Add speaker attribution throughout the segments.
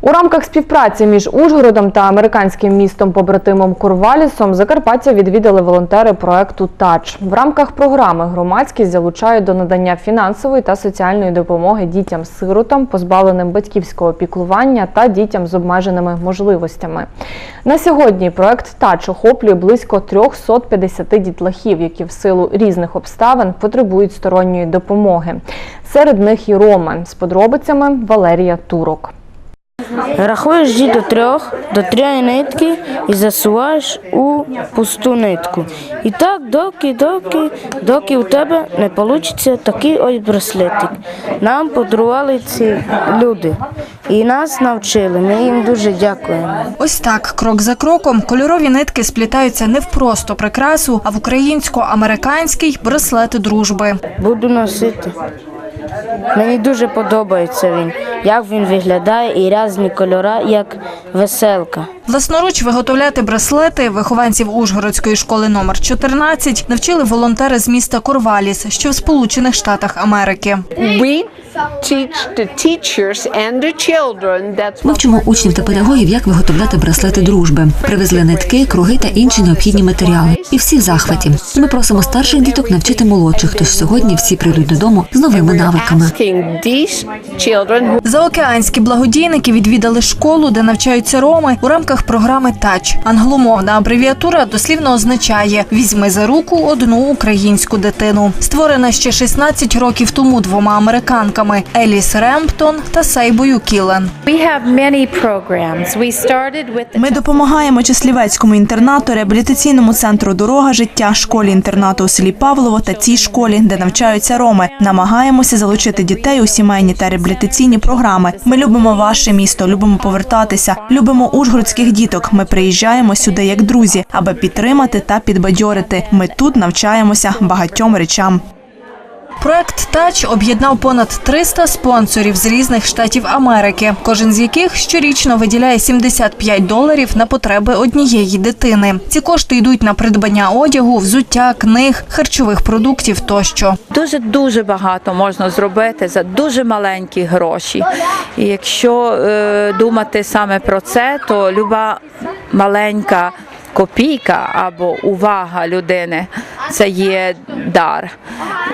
Speaker 1: У рамках співпраці між Ужгородом та американським містом побратимом Курвалісом Закарпаття відвідали волонтери проекту Тач. В рамках програми громадськість залучають до надання фінансової та соціальної допомоги дітям-сиротам, позбавленим батьківського піклування та дітям з обмеженими можливостями. На сьогодні проект Тач охоплює близько 350 дітлахів, які в силу різних обставин потребують сторонньої допомоги. Серед них і роми з подробицями Валерія Турок.
Speaker 2: Рахуєш дій до трьох, до трьох нитки і засуваєш у пусту нитку. І так, доки, доки, доки у тебе не вийде такий ось браслетик. Нам подарували ці люди і нас навчили. Ми їм дуже дякуємо.
Speaker 3: Ось так, крок за кроком, кольорові нитки сплітаються не в просто прикрасу, а в українсько-американський браслет дружби.
Speaker 2: Буду носити. Мені дуже подобається він, як він виглядає і різні кольори, як веселка.
Speaker 3: Власноруч виготовляти браслети вихованців Ужгородської школи номер 14 навчили волонтери з міста Корваліс, що в Сполучених Штатах Америки.
Speaker 4: Teach the teachers and the children that's
Speaker 5: Ми вчимо учнів та педагогів, як виготовляти браслети дружби. Привезли нитки, круги та інші необхідні матеріали. І всі в захваті. Ми просимо старших діток навчити молодших, тож сьогодні всі прийдуть додому з новими навиками.
Speaker 4: asking these children who
Speaker 3: Заокеанські благодійники відвідали школу, де навчаються роми у рамках програми Тач. Англомовна абревіатура дослівно означає Візьми за руку одну українську дитину. Створена ще 16 років тому двома американками Еліс Ремптон та Сейбою Кілен.
Speaker 6: Ми допомагаємо Числівецькому інтернату, реабілітаційному центру Дорога життя, школі інтернату у селі Павлово та цій школі, де навчаються роми. Намагаємося залучити дітей у сімейні та реабілітаційні програми. Ми любимо ваше місто, любимо повертатися, любимо ужгородських діток. Ми приїжджаємо сюди як друзі, аби підтримати та підбадьорити. Ми тут навчаємося багатьом речам.
Speaker 3: Проект Тач об'єднав понад 300 спонсорів з різних штатів Америки, кожен з яких щорічно виділяє 75 доларів на потреби однієї дитини. Ці кошти йдуть на придбання одягу, взуття, книг, харчових продуктів тощо.
Speaker 7: Дуже дуже багато можна зробити за дуже маленькі гроші. І якщо е, думати саме про це, то люба маленька копійка або увага людини це є дар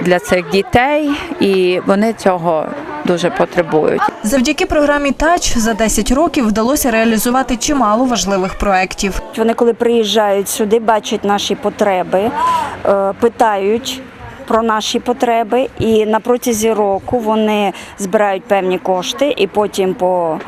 Speaker 7: для цих дітей, і вони цього дуже потребують.
Speaker 3: Завдяки програмі Тач за 10 років вдалося реалізувати чимало важливих проєктів.
Speaker 8: Вони, коли приїжджають сюди, бачать наші потреби, е, питають. Про наші потреби, і на протязі року вони збирають певні кошти і потім по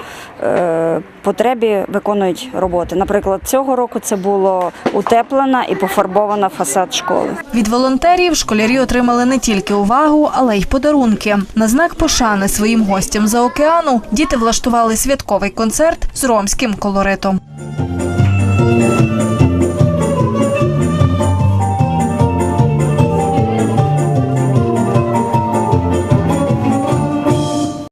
Speaker 8: е, потребі виконують роботи. Наприклад, цього року це було утеплена і пофарбована фасад школи.
Speaker 3: Від волонтерів школярі отримали не тільки увагу, але й подарунки. На знак пошани своїм гостям за океану діти влаштували святковий концерт з ромським колоритом.